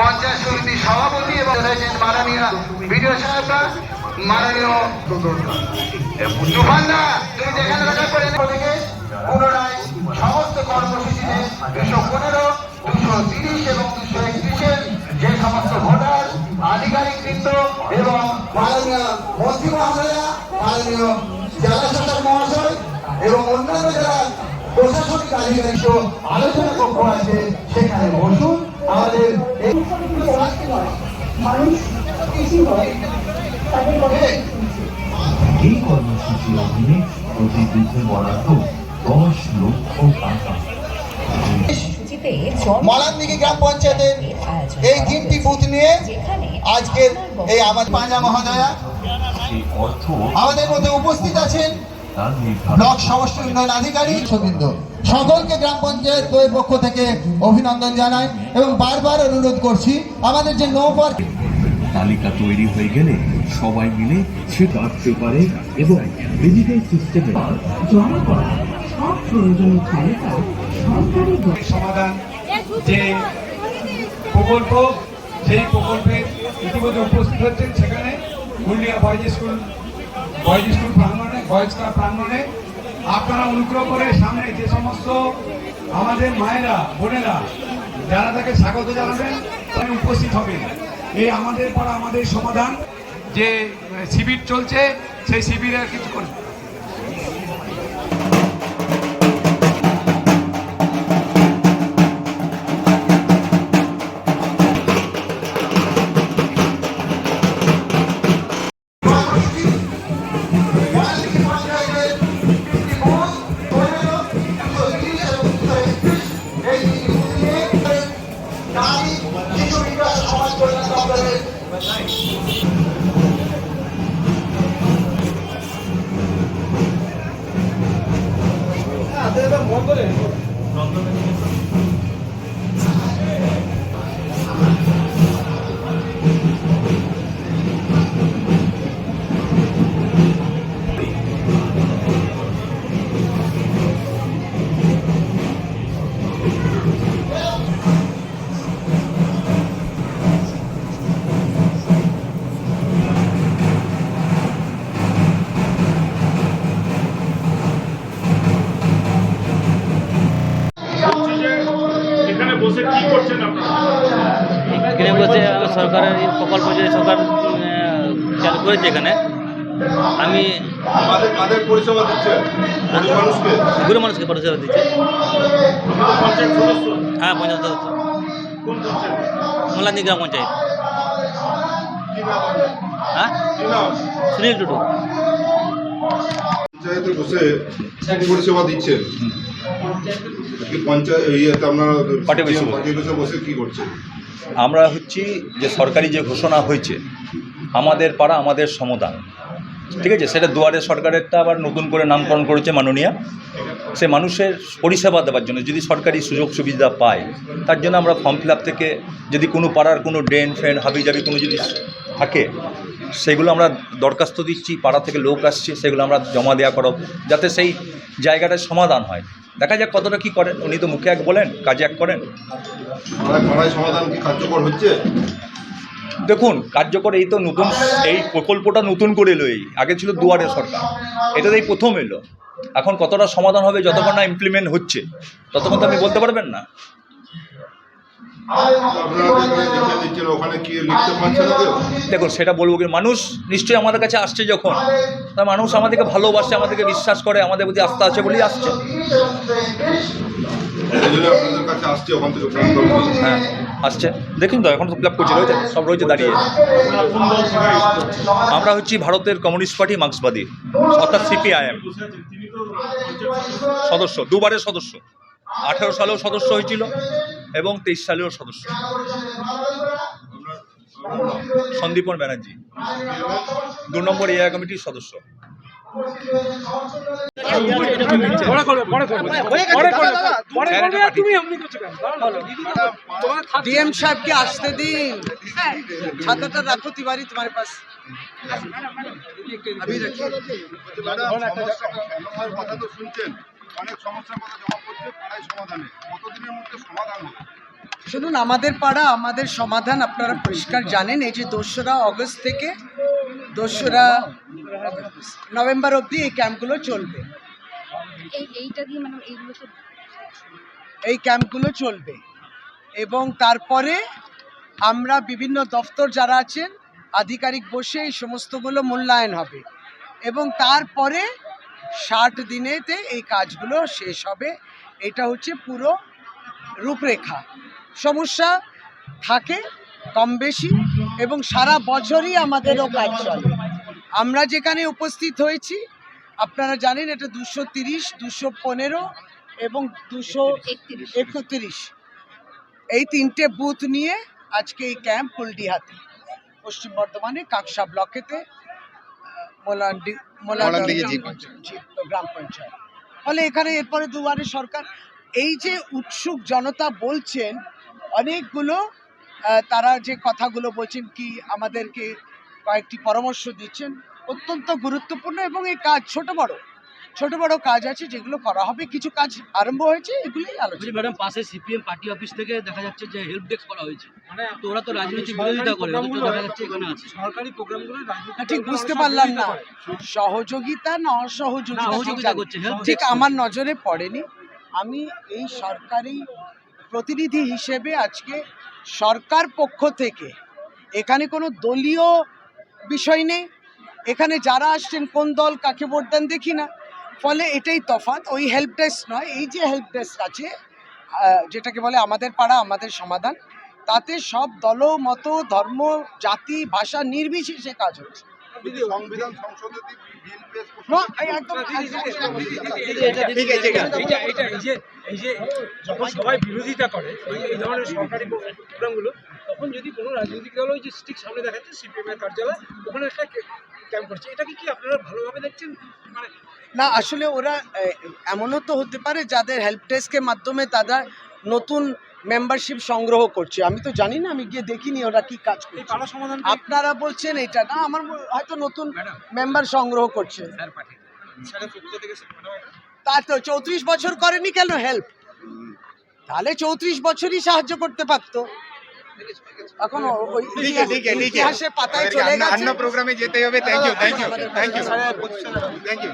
পঞ্চায়েত সমিতির সভাপতি এবং রয়েছেন মাননীয় বিডিও সাহেবরা, মাননীয় তুফানদা তুমি যেখানে দেখা করে থেকে পুনরায় সমস্ত কর্মসূচিতে দুশো পনেরো, দুশো তিরিশ এবং দুশো একত্রিশের যে সমস্ত ভোটার, আধিকারিক বৃন্দ এবং মাননীয় মন্ত্রী মহাশয়া, মাননীয় জেলা শাসক মহাশয় এবং অন্যান্য যারা প্রশাসনিক আধিকারিক আলোচনা কক্ষ আছে, সেখানে বসুন। আমাদের এই হয় কর্মসূচির অধীনে প্রতি বরাদ্দ দশ লক্ষ টাকা। মলানদিঘি গ্রাম পঞ্চায়েতের এই তিনটি বুথ নিয়ে আজকের এই আমার পাঁজা মহোদয়া আমাদের মধ্যে উপস্থিত আছেন ব্লক সমষ্টি উন্নয়ন আধিকারিক সবৃন্দ সকলকে গ্রাম পঞ্চায়েত বইয়ের পক্ষ থেকে অভিনন্দন জানাই এবং বারবার অনুরোধ করছি আমাদের যে নো পার্ক তালিকা তৈরি হয়ে গেলে সবাই মিলে সে ডাক পেপারে এবং ডিজিটাল সিস্টেমে জমা করা সব প্রয়োজনীয় তালিকা সরকারি সমাধান যে প্রকল্প সেই প্রকল্পে ইতিমধ্যে উপস্থিত হচ্ছেন সেখানে। Purulia boys school boys school প্রাঙ্গণে বয়েজ প্রাঙ্গণে আপনারা অনুগ্রহ করে সামনে যে সমস্ত আমাদের মায়েরা, বোনেরা, যারা তাকে স্বাগত জানাবেন তারা উপস্থিত হবে এই আমাদের পাড়া, আমাদের সমাধান যে শিবির চলছে, সেই শিবিরে কিছু করবে সরকারের এই প্রকল্প যে সরকার চালু করেছে এখানে আমি পরিষেবা দিচ্ছে। গরিব মানুষকে। গরিব মানুষকে পরিষেবা দিচ্ছে। হ্যাঁ পঞ্চায়েত সদস্য। পঞ্চায়েত? গ্রাম পঞ্চায়েত? হ্যাঁ? সুনীল টুডু পঞ্চায়েতে বসে পরিষেবা দিচ্ছেন? কি পঞ্চায়েত ইয়েতে আপনারা বসে। কি করছেন? আমরা হচ্ছি যে সরকারি যে ঘোষণা হয়েছে, আমাদের পাড়া আমাদের সমদান। ঠিক আছে? সেটা দুয়ারে সরকারেরটা আবার নতুন করে নামকরণ করেছে মাননীয়া। সে মানুষের পরিষেবা দেওয়ার জন্য, যদি সরকারি সুযোগ সুবিধা পায়, তার জন্য আমরা ফর্ম ফিল থেকে যদি কোনো পাড়ার কোনো ড্রেন ফ্রেন হাবিজাবি কোনো যদি থাকে, সেগুলো আমরা দরখাস্ত দিচ্ছি, পাড়া থেকে লোক আসছে, সেগুলো আমরা জমা দেওয়া করব, যাতে সেই জায়গাটার সমাধান হয়। দেখা যাক কতটা কি করেন। উনি তো মুখে এক বলেন কাজে এক করেন। সমাধান কি কার্যকর হচ্ছে? দেখুন কার্যকর এই তো নতুন এই প্রকল্পটা নতুন করে এলো এই। আগে ছিল দুয়ারে সরকার। এটা এই প্রথম এলো। এখন কতটা সমাধান হবে যতক্ষণ না ইমপ্লিমেন্ট হচ্ছে ততক্ষণ তো আপনি বলতে পারবেন না। দেখুন, সেটা বলব কি মানুষ নিশ্চয়ই আমাদের কাছে আসছে যখন। তা মানুষ আমাদেরকে ভালোবাসে, আমাদেরকে বিশ্বাস করে, আমাদের প্রতি আস্থা আছে বলেই আসছে। হ্যাঁ আসছে। দেখুন তো, এখন তো ফিল আপ করছে, রয়েছে, সব রয়েছে দাঁড়িয়ে? আমরা হচ্ছি ভারতের কমিউনিস্ট পার্টি, মার্ক্সবাদী, অর্থাৎ সিপিআইএম। সদস্য, দুবারের সদস্য। আঠেরো সালেও সদস্য হয়েছিল। এবং তেইশ সালেও সদস্য। সন্দীপন ব্যানার্জি। দু নম্বর এআই কমিটির সদস্য। সাহেবকে তোমার পাশ। শুনছেন। অনেক সমস্যার কথা জমা পড়ছে পাড়ায় সমাধানে। কতদিনের মধ্যে সমাধান হবে? শুনুন আমাদের পাড়া আমাদের সমাধান আপনারা পরিষ্কার জানেন। এই যে দোসরা অগস্ট থেকে দোসরা নভেম্বর অবধি এই ক্যাম্পগুলো চলবে। এই এইটা দিয়ে মানে এইগুলো তো এই ক্যাম্পগুলো চলবে। এবং তারপরে আমরা বিভিন্ন দপ্তর যারা আছেন আধিকারিক বসে এই সমস্তগুলো মূল্যায়ন হবে। এবং তারপরে ষাট দিনেতে এই কাজগুলো শেষ হবে। এটা হচ্ছে পুরো রূপরেখা। সমস্যা থাকে কম বেশি এবং সারা বছরই আমাদেরও কাজ চলে। আমরা যেখানে উপস্থিত হয়েছি, আপনারা জানেন এটা দুশো তিরিশ, দুশো পনেরো এবং দুশো একত্রিশ। এই তিনটে বুথ নিয়ে আজকে এই ক্যাম্প কুলডিহাতে পশ্চিম বর্ধমানে কাকসা ব্লকেতে মোলান্ডি গ্রাম পঞ্চায়েত। ফলে এখানে এরপরে দুয়ারে সরকার। এই যে উৎসুক জনতা বলছেন অনেকগুলো তারা যে কথাগুলো বলছেন কি আমাদেরকে কয়েকটি পরামর্শ দিচ্ছেন অত্যন্ত গুরুত্বপূর্ণ এবং এই কাজ ছোট বড়। ছোট বড় কাজ আছে যেগুলো করা হবে। কিছু কাজ আরম্ভ হয়েছে এগুলোই আলোচনা। ম্যাডাম পাশে সিপিএম পার্টি অফিস থেকে দেখা যাচ্ছে যে হেল্প ডেস্ক করা হয়েছে। তো ওরা তো রাজনৈতিক বিরোধিতা করে দেখা যাচ্ছে এখানে আছে। সরকারি প্রোগ্রামগুলো না, ঠিক বুঝতে পারলাম না। সহযোগিতা না অসহযোগিতা? ঠিক সহযোগিতা করছে, ঠিক আমার নজরে পড়েনি। আমি এই সরকারি প্রতিনিধি হিসেবে আজকে সরকার পক্ষ থেকে এখানে কোনো দলীয় বিষয় নেই। এখানে যারা আসছেন কোন দল কাকে ভোট দেন দেখি না। ফলে এটাই তফাৎ ওই হেল্প ডেস্ক নয় এই যে হেল্প ডেস্ক আছে যেটাকে বলে আমাদের পাড়া আমাদের সমাধান তাতে সব দল মত ধর্ম জাতি ভাষা নির্বিশেষে কাজ হচ্ছে। সংবিধান সংসদে বিল এই একদম এইটা এইটা এই যে এই যে যখন সবাই বিরোধিতা করে এই- ধরনের সরকারি প্রোগ্রামগুলো তখন যদি কোনো রাজনৈতিক দল ওই যে স্টিক সামনে দেখাচ্ছে কার্যালয় ওখানে একটা ক্যাম্প করছে এটাকে কি আপনারা ভালোভাবে দেখছেন? মানে না আসলে ওরা এমনও তো হতে পারে যাদের হেল্প ডেস্কের মাধ্যমে তারা নতুন মেম্বারশিপ সংগ্রহ করছে। আমি তো জানি না আমি গিয়ে দেখিনি ওরা কি কাজ করছে। আপনারা বলছেন এটা না আমার হয়তো নতুন মেম্বার সংগ্রহ করছে। তা তো চৌত্রিশ বছর করেনি কেন হেল্প তাহলে চৌত্রিশ বছরই সাহায্য করতে পারতো। এখন ওই ইতিহাসের পাতায় চলে গেছে। প্রোগ্রামে যেতে হবে thank you thank you thank you thank you